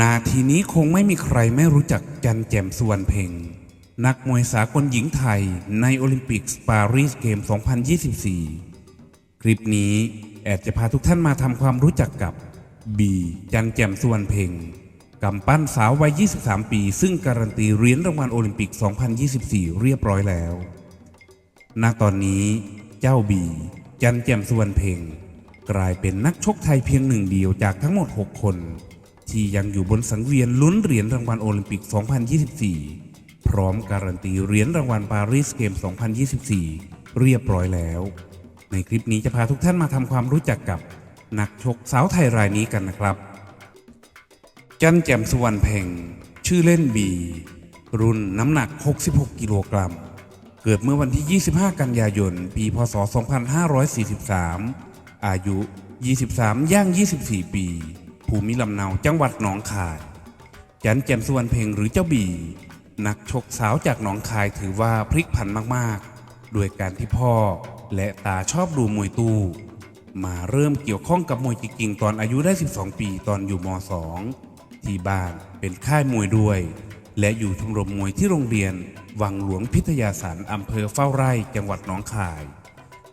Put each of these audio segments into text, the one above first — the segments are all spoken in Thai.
นาทีนี้คงไม่มีใครไม่รู้จักจันแจ่มสุวรรณเพ็ง นักมวยสากลหญิงไทยในโอลิมปิกปารีสเกม 2024 คลิปนี้แอดจะพาทุกท่านมาทำความรู้จักกับ บี จันแจ่มสุวรรณเพ็งกำปั้นสาววัย 23 ปี ซึ่งการันตีเหรียญรางวัลโอลิมปิก 2024 เรียบร้อยแล้ว ณ ตอนนี้เจ้าบี จันแจ่มสุวรรณเพ็ง กลายเป็นนักชกไทยเพียงหนึ่งเดียวจากทั้งหมด 6 คน ที่ยังอยู่บนสังเวียนลุ้นเหรียญรางวัลโอลิมปิก 2024 พร้อมการันตีเหรียญรางวัลปารีสเกม 2024 เรียบร้อยแล้ว ในคลิปนี้จะพาทุกท่านมาทำความรู้จักกับนักชกสาวไทยรายนี้กันนะครับ จันแจ่มสุวรรณเพ่งชื่อเล่นบี รุ่นน้ำหนัก 66 กิโลกรัม เกิดเมื่อวันที่ 25 กันยายน ปี พศ 2543 อายุ 23 ย่าง 24 ปี ภูมิลำเนาจังหวัดหนองคาย จันแจ่มสุวรรณเพ่งหรือเจ้าบีนักชกสาวจากหนองคายถือว่าพลิกผันมากๆ ด้วยการที่พ่อและตาชอบดูมวยตู้มาเริ่มเกี่ยวข้องกับมวยจริงๆตอนอายุได้ 12 ปีตอนอยู่ม .2 ที่บ้านเป็นค่ายมวยด้วย และอยู่ชมรมมวยที่โรงเรียน วังหลวงพิทยาสันอำเภอเฝ้าไร่จังหวัดหนองคาย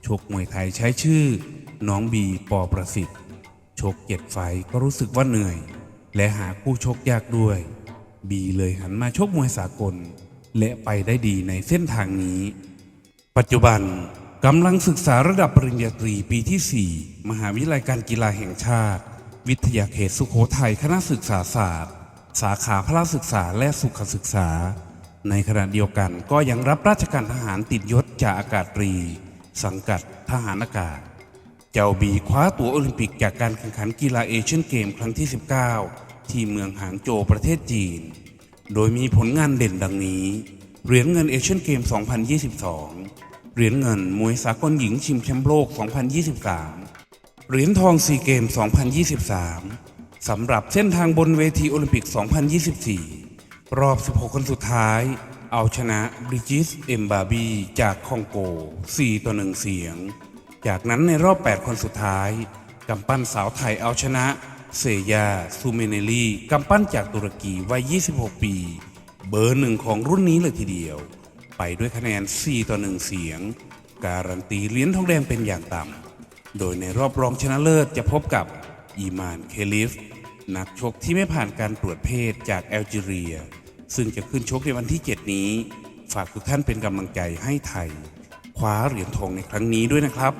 ชกมวยไทยใช้ชื่อ น้องบีปอประสิทธิ์ ชกเจ็ดไฟก็รู้สึกว่าเหนื่อย และหาคู่ชกยากด้วย บีเลยหันมาชกมวยสากล และไปได้ดีในเส้นทางนี้ ปัจจุบันกำลังศึกษาระดับปริญญาตรีปีที่ 4 มหาวิทยาลัยการกีฬาแห่งชาติ วิทยาเขตสุโขทัยคณะศึกษาศาสตร์ สาขาพระศึกษาและสุขศึกษา ในขณะเดียวกันก็ยังรับราชการทหารติดยศจากอากาศตรี สังกัดทหารอากาศ เจ้าบีคว้าตั๋วโอลิมปิกจากการแข่งขันกีฬาเอเชียนเกมครั้งที่ 19 ที่เมืองหางโจวประเทศจีน โดยมีผลงานเด่นดังนี้ เหรียญเงินเอเชียนเกม 2022 เหรียญเงินมวยสากลหญิงชิงแชมป์โลก 2023 เหรียญทองซีเกม 2023 สำหรับเส้นทางบนเวทีโอลิมปิก 2024 รอบ 16 คนสุดท้าย เอาชนะบริจิสเอมบาบีจากคองโก 4 ต่อ 1 เสียง จากนั้นในรอบ 8 คนสุดท้ายกำปั้นสาวไทยเอาชนะ เซยาซูเมเนลีกำปั้นจากตุรกีวัย 26 ปี เบอร์หนึ่งของรุ่นนี้เลยทีเดียว ไปด้วยคะแนน 4 ต่อ 1 เสียง การันตีเหรียญทองแดงเป็นอย่างต่ำ โดยในรอบรองชนะเลิศจะพบกับอีมานเคลิฟ นักชกที่ไม่ผ่านการตรวจเพศจากแอลจีเรีย ซึ่งจะขึ้นชกในวันที่ 7 นี้ ฝากทุกท่านเป็นกำลังใจให้ไทย คว้าเหรียญทองในครั้งนี้ด้วยนะครับ